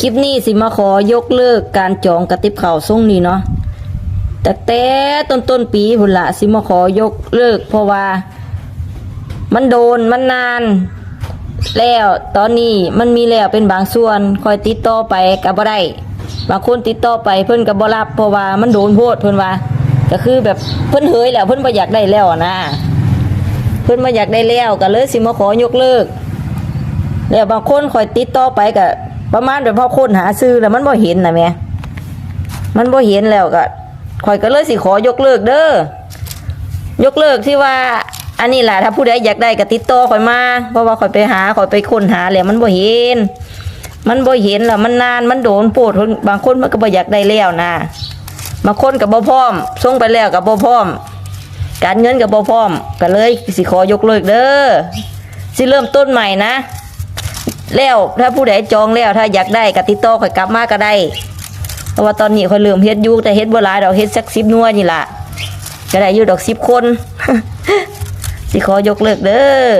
คลิปนี้สิมาขอยกเลิกการจองกระติบข่าวส่งนี้เนาะแต่แต่ต้นต้นปีพุ่นละสิมาขอยกเลิก เพราะว่า มันโดนมันนาน แล้วตอนนี้มันมีแล้วเป็นบางส่วนคอยติดต่อไปกับบ่ได้บางคนติดต่อไปเพิ่นก็บ่รับเพราะว่ามันโดนโพดเพิ่นว่าก็คือแบบเพิ่นเฮยแล้วเพิ่นบ่อยากได้แล้วนะเพิ่นบ่อยากได้แล้วก็เลยสิมาขอยกเลิก แล้วบางคนคอยติดต่อไปก็ ประมาณแบบพอค้นหาซื้อแล้วมันบ่เห็นนะแม่มันบ่เห็นแล้วก็คอยก็เลยสิขอยกเลิกเด้อยกเลิกที่ว่า อันนี้แหละถ้าผู้ใดอยากได้ก็ติดต่อคอยมาเพราะว่าคอยไปหาคอยไปค้นหาแล้วมันบ่เห็น มันบ่เห็นแล้วมันนานมันโดนโปวดบางคนมันก็บ่อยากได้แล้วนะบางคนก็บ่พร้อมส่งไปแล้วก็บ่พร้อม การเงินก็บ่พร้อมก็เลยสิขอยกเลิกเด้อสิเริ่มต้นใหม่นะ แล้วถ้าผู้ใดจองแล้วถ้าอยากได้ก็ติดต่อข่อยกลับมาก็ได้เพราะว่าตอนนี้ข่อยเริ่มเฮ็ดยู่แต่เฮ็ดบ่หลายดอกเฮ็ดสัก10หน่วยนี่ล่ะก็ได้อยู่ดอก10คนสิขอยกเลิกเด้อ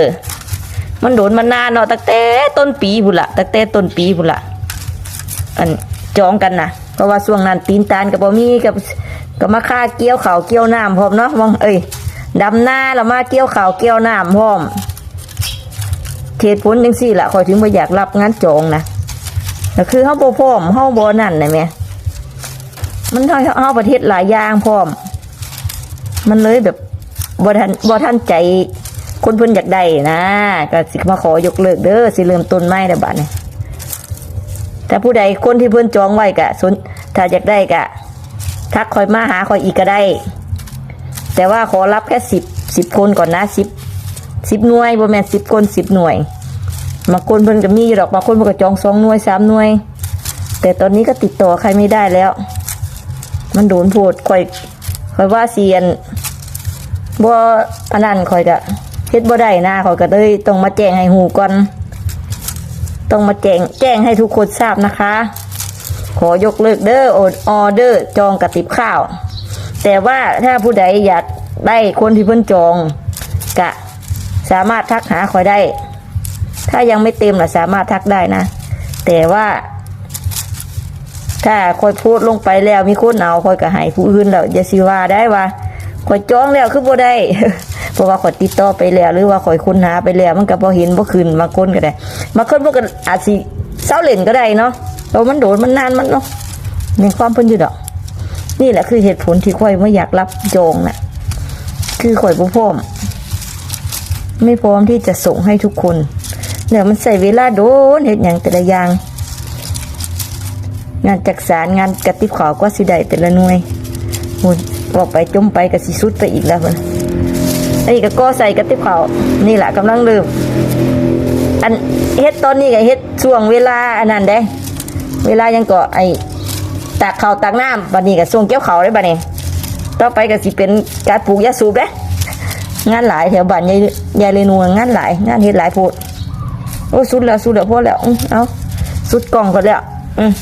มันโดนมานานเนาะตั้งแต่ต้นปีพุ่นละตั้งแต่ต้นปีพุ่นละอันจองกันนะเพราะว่าช่วงนั้นตีนตาลกับบ่มีกับก็มาค่าเกี่ยวเขาเกี่ยวน้ำพร้อมเนาะมองเอ้ยดำหน้าแล้วมาเกี่ยวเขาเกี่ยวน้ำพร้อม เหตุผลจังซี่ละคอยถึงบ่อยากรับงานจองนะก็คือเฮาบ่พร้อมเฮาบ่นั่นน่ะแม่มันเฮาเฮาประเทศหลายอย่างพร้อม มันเลยแบบบ่ทันบ่ทันใจคนเพิ่นอยากได้นะก็สิมาขอยกเลิกเด้อสิเริ่มต้นใหม่แล้วบัดนี้แต่ผู้ใดคนที่เพิ่นจองไว้ก็สนถ้าอยากได้ก็ทักคอยมาหาคอยอีกก็ได้ แต่ว่าขอรับแค่สิบสิบคนก่อนนะสิบ สิบหน่วยบ่แม่นสิบคนสิบหน่วยบางคนเพิ่นก็มีอยู่ดอกบางคนเพิ่นก็จองสองหน่วยสามหน่วย แต่ตอนนี้ก็ติดต่อใครไม่ได้แล้ว มันโดนโพดข่อยข่อยว่าเสียนบ่อันนั้นข่อยก็เฮ็ดบ่ได้นะข่อยก็เลยต้องมาแจ้งให้ฮู้ก่อนต้องมาแจ้งแจ้งให้ทุกคนทราบนะคะ ขอยกเลิกเด้อออเดอร์จองกระติบข้าว แต่ว่าถ้าผู้ใดอยากได้คนที่เพิ่นจอง สามารถทักหาคอยได้ ถ้ายังไม่เต็มเนะสามารถทักได้นะ แต่ว่า ถ้าคอยพูดลงไปแล้วมีคนเอาคอยก็ให้ผู้อื่นแล้วอย่าสิว่าได้ว่าคอยจองแล้วคือบ่ได้ เพราะว่าคอยติดต่อไปแล้ว หรือว่าคอยค้นหาไปแล้ว มันก็บ่เห็นบ่ขึ้นบางคนก็ได้บางคนพวกก็อาจสิเศร้าเล่นก็ได้เนาะเพราะมันโดนมันนานมันเนาะในความเพิ่นอยู่ดอก นี่แหละคือเหตุผลที่คอยไม่อยากรับจองน่ะคือคอยบ่พร้อม ไม่พร้อมที่จะส่งให้ทุกคนเดี๋ยวมันใส่เวลาโดนเห็นอย่างแต่ละอย่าง งานจักสารงานกระติบขาวก็สิได้แต่ละหน่วยหมดบอกไปจมไปกับสิสุดไปอีกแล้วเพิ่นอันนี้ก็ก็ใส่กระติบขาวนี่แหละกำลังเริ่มอันเฮ็ดตอนนี้ก็เฮ็ดช่วงเวลาอันนั้นเด้ เวลายังก็ไอ้ตากข้าวตากน้ำบัดนี้ก็ส่วงเกี่ยวข้าวได้บัดนี้ต่อไปก็สิเป็นการปลูกยาสูบเด้ งานหลายแถวบ้านยายยายเรนูงานหลายงานเฮ็ดหลายโพดโอ้สุดแล้วสุดแล้วพอแล้วอื้อเอาสุดกล่องก็แล้ว อืม